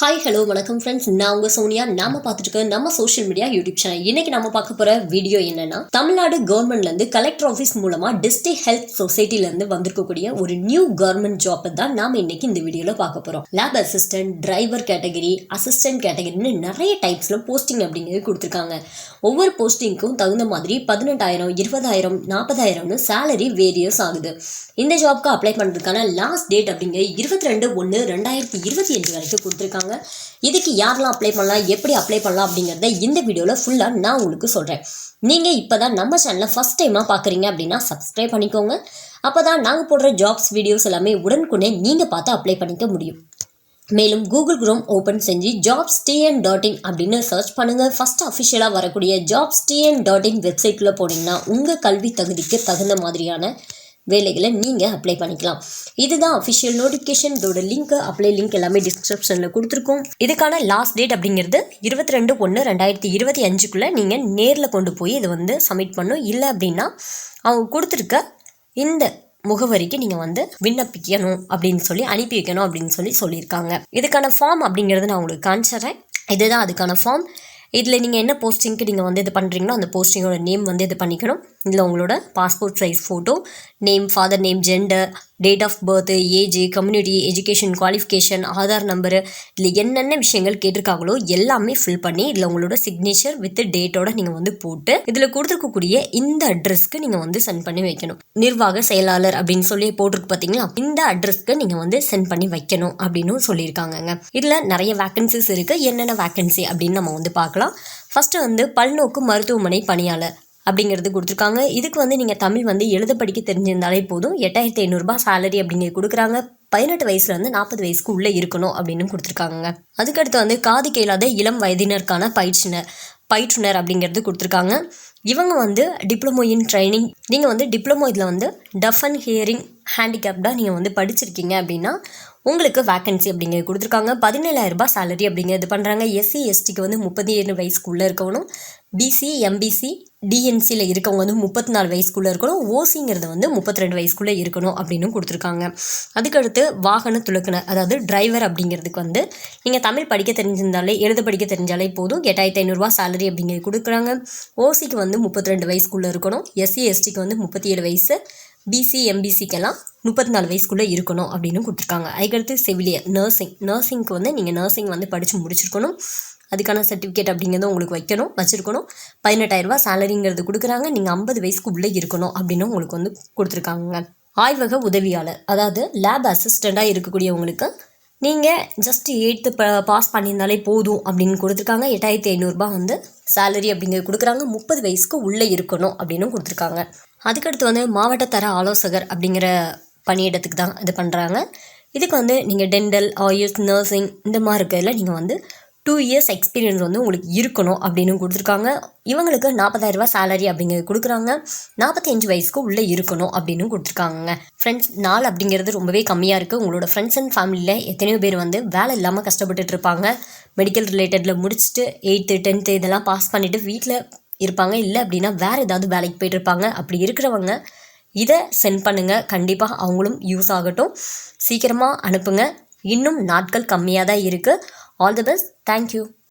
Hi hello வணக்கம் friends நான் உங்க சோனியா. நாம பார்த்துட்டு நம்ம சோஷியல் மீடியா யூடியூப் சேனல் இன்னைக்கு நம்ம பார்க்க போற வீடியோ என்னன்னா தமிழ்நாடு கவர்மெண்ட்ல இருந்து கலெக்டர் ஆஃபீஸ் மூலமா டிஸ்ட்ரிக்ட் ஹெல்த் சொசைட்டில இருந்து வந்திருக்கக்கூடிய ஒரு நியூ கவர்மெண்ட் ஜாப் தான் நாம இன்னைக்கு இந்த வீடியோல பார்க்க போறோம். Lab assistant driver category assistant கேட்டகரின்னு நிறைய டைப்ஸ்ல போஸ்டிங் அப்படிங்கிறது கொடுத்துருக்காங்க. ஒவ்வொரு போஸ்டிங்க்கும் தகுந்த மாதிரி பதினெட்டாயிரம் இருபதாயிரம் நாற்பதாயிரம்னு சேலரி வேரியஸ் ஆகுது. இந்த ஜாப்க்கு அப்ளை பண்ணுறதுக்கான லாஸ்ட் டேட் அப்படிங்கிற இருபத்தி ரெண்டு ஒன்று ரெண்டாயிரத்தி இருபத்தி அஞ்சு வரைக்கும் கொடுத்துருக்காங்க. இதுக்கு யாரெல்லாம் அப்ளை பண்ணலாம்? எப்படி அப்ளை பண்ணலாம் அப்படிங்கிறத இந்த வீடியோவில் ஃபுல்லாக நான் உங்களுக்கு சொல்கிறேன் நீங்கள் இப்போ தான் நம்ம சேனலை ஃபஸ்ட் டைமாக பார்க்குறீங்க அப்படின்னா சப்ஸ்கிரைப் பண்ணிக்கோங்க. அப்போ தான் நாங்கள் போடுற ஜாப்ஸ் வீடியோஸ் எல்லாமே உடனுக்குடனே நீங்கள் பார்த்து அப்ளை பண்ணிக்க முடியும். மேலும் கூகுள் குரோம் ஓப்பன் செஞ்சு ஜாப்ஸ் டிஎன் டாட் இன் அப்படின்னு சர்ச் பண்ணுங்கள் ஃபஸ்ட் அஃபிஷியலாக வரக்கூடிய ஜாப்ஸ் டிஎன் டாட் இன் வெப்சைட்டில் போனீங்கன்னா உங்கள் கல்வி தகுதிக்கு தகுந்த மாதிரியான வேலைகளை நீங்கள் அப்ளை பண்ணிக்கலாம். இதுதான் அஃபிஷியல் நோட்டிஃபிகேஷன் இதோட லிங்க் அப்ளை லிங்க் எல்லாமே டிஸ்கிரிப்ஷனில் கொடுத்துருக்கோம். இதுக்கான லாஸ்ட் டேட் அப்படிங்கிறது இருபத்தி ரெண்டு ஒன்று ரெண்டாயிரத்தி இருபத்தி அஞ்சுக்குள்ளே நீங்கள் நேரில் கொண்டு போய் இதை வந்து சப்மிட் பண்ணும். இல்லை அப்படின்னா அவங்க கொடுத்துருக்க இந்த முகவரிக்கு நீங்கள் வந்து விண்ணப்பிக்கணும் அப்படின்னு சொல்லி அனுப்பி வைக்கணும் அப்படின்னு சொல்லி சொல்லியிருக்காங்க. இதுக்கான ஃபார்ம் அப்படிங்கிறது நான் உங்களுக்கு காமிச்சிடுறேன். இதுதான் அதுக்கான ஃபார்ம் இதில் நீங்கள் என்ன போஸ்டிங்க்கு நீங்கள் வந்து இது பண்ணுறீங்களோ அந்த போஸ்டிங்கோட நேம் வந்து இது பண்ணிக்கணும். இதில் உங்களோட passport size photo name father name gender date of birth age community education qualification Aadhaar number இதில் என்னென்ன விஷயங்கள் கேட்டிருக்காங்களோ எல்லாமே ஃபில் பண்ணி இதில் உங்களோட சிக்னேச்சர் வித் டேட்டோட நீங்கள் வந்து போட்டு இதில் கொடுத்துருக்கக்கூடிய இந்த அட்ரஸ்க்கு நீங்கள் வந்து சென்ட் பண்ணி வைக்கணும். நிர்வாக செயலாளர் அப்படின்னு சொல்லி போட்டிருக்கு பார்த்தீங்களா இந்த அட்ரஸ்க்கு நீங்கள் வந்து சென்ட் பண்ணி வைக்கணும் அப்படின்னு சொல்லியிருக்காங்கங்க. இதில் நிறைய வேக்கன்சிஸ் இருக்குது என்னென்ன வேக்கன்சி அப்படின்னு நம்ம வந்து பார்க்கலாம். ஃபஸ்ட்டு வந்து பல்நோக்கு மருத்துவமனை பணியாளர். அப்படிங்கிறது கொடுத்துருக்காங்க. இதுக்கு வந்து நீங்கள் தமிழ் வந்து எழுத படிக்க தெரிஞ்சிருந்தாலே போதும். எட்டாயிரத்தி ஐநூறுரூபா சேலரி அப்படிங்கிறது கொடுக்குறாங்க. பதினெட்டு வயசுலேருந்து நாற்பது வயசுக்கு உள்ளே இருக்கணும் அப்படின்னு கொடுத்துருக்காங்க அதுக்கடுத்து வந்து காது கேளாத இளம் வயதினருக்கான பயிற்சினர் பயிற்றுனர் அப்படிங்கிறது கொடுத்துருக்காங்க. இவங்க வந்து டிப்ளமோ இன் ட்ரைனிங் நீங்கள் வந்து டிப்ளமோ இதில் வந்து டஃப் அண்ட் ஹியரிங் ஹேண்டிகேப்டாக நீங்கள் வந்து படிச்சிருக்கீங்க அப்படின்னா உங்களுக்கு வேக்கன்சி அப்படிங்கிறது கொடுத்துருக்காங்க. பதினேழாயிரரூபா சேலரி அப்படிங்கிறது பண்ணுறாங்க எஸ்சி எஸ்டிக்கு வந்து முப்பத்தி ஏழு வயசுக்குள்ளே இருக்கணும். பிசி எம்பிசி டிஎன்சியில் இருக்கவங்க வந்து முப்பத்தி நாலு வயசுக்குள்ளே இருக்கணும். ஓசிங்கிறது வந்து முப்பத்தி ரெண்டு வயசுக்குள்ளே இருக்கணும் அப்படின்னு கொடுத்துருக்காங்க. அதுக்கடுத்து வாகன துலக்குனர் அதாவது டிரைவர் அப்படிங்கிறதுக்கு வந்து நீங்கள் தமிழ் படிக்க தெரிஞ்சிருந்தாலே எழுத படிக்க தெரிஞ்சாலே போதும். எட்டாயிரத்தி ஐநூறுரூவா சேலரி அப்படிங்கிறது கொடுக்குறாங்க. ஓசிக்கு வந்து முப்பத்தி ரெண்டு வயசுக்குள்ளே இருக்கணும். எஸ்சி எஸ்டிக்கு வந்து முப்பத்தி ஏழு வயசு. பிசி எம்பிசிக்கெல்லாம் முப்பத்தி நாலு வயசுக்குள்ளே இருக்கணும் அப்படின்னு கொடுத்துருக்காங்க. அதுக்கடுத்து செவிலியர் நர்சிங் நர்சிங்க்கு வந்து நீங்கள் நர்சிங் வந்து படித்து முடிச்சிருக்கணும். அதுக்கான சர்டிஃபிகேட் அப்படிங்கிறத உங்களுக்கு வைக்கணும் வச்சுருக்கணும். பதினெட்டாயிரரூபா சேலரிங்கிறது கொடுக்குறாங்க. நீங்கள் ஐம்பது வயசுக்கு உள்ளே இருக்கணும் அப்படின்னு உங்களுக்கு வந்து கொடுத்துருக்காங்க. ஆய்வக உதவியாளர் அதாவது லேப் அசிஸ்டண்ட்டாக இருக்கக்கூடியவங்களுக்கு நீங்கள் ஜஸ்ட் எயித்து ப பாஸ் பண்ணியிருந்தாலே போதும் அப்படின்னு கொடுத்துருக்காங்க. எட்டாயிரத்தி ஐநூறுரூபா வந்து சேலரி அப்படிங்கிறது கொடுக்குறாங்க. முப்பது வயசுக்கு உள்ளே இருக்கணும் அப்படின்னு கொடுத்துருக்காங்க. அதுக்கடுத்து வந்து மாவட்ட தர ஆலோசகர் அப்படிங்கிற பணியிடத்துக்கு தான் இது பண்ணுறாங்க இதுக்கு வந்து நீங்கள் டென்டல் ஆயுஷ் நர்சிங் இந்த மாதிரி இருக்கிறதுல நீங்கள் வந்து டூ இயர்ஸ் எக்ஸ்பீரியன்ஸ் வந்து உங்களுக்கு இருக்கணும் அப்படின்னு கொடுத்துருக்காங்க. இவங்களுக்கு நாற்பதாயிரரூபா சேலரி அப்படிங்கிறது கொடுக்குறாங்க. நாற்பத்தி அஞ்சு வயசுக்கு உள்ளே இருக்கணும் அப்படின்னு கொடுத்துருக்காங்க ஃப்ரெண்ட்ஸ் நாள் அப்படிங்கிறது ரொம்பவே கம்மியாக இருக்குது உங்களோட ஃப்ரெண்ட்ஸ் அண்ட் ஃபேமிலியில் எத்தனையோ பேர் வந்து வேலை இல்லாமல் கஷ்டப்பட்டுட்டு இருப்பாங்க. மெடிக்கல் ரிலேட்டடில் முடிச்சுட்டு எயித்து டென்த்து இதெல்லாம் பாஸ் பண்ணிவிட்டு வீட்டில் இருப்பாங்க. இல்லை அப்படின்னா வேறு ஏதாவது வேலைக்கு போயிட்டு இருப்பாங்க அப்படி இருக்கிறவங்க இதை சென்ட் பண்ணுங்கள் கண்டிப்பாக அவங்களும் யூஸ் ஆகட்டும். சீக்கிரமாக அனுப்புங்க. இன்னும் நாட்கள் கம்மியாக தான் இருக்குது ஆல் தி பெஸ்ட் தேங்க்யூ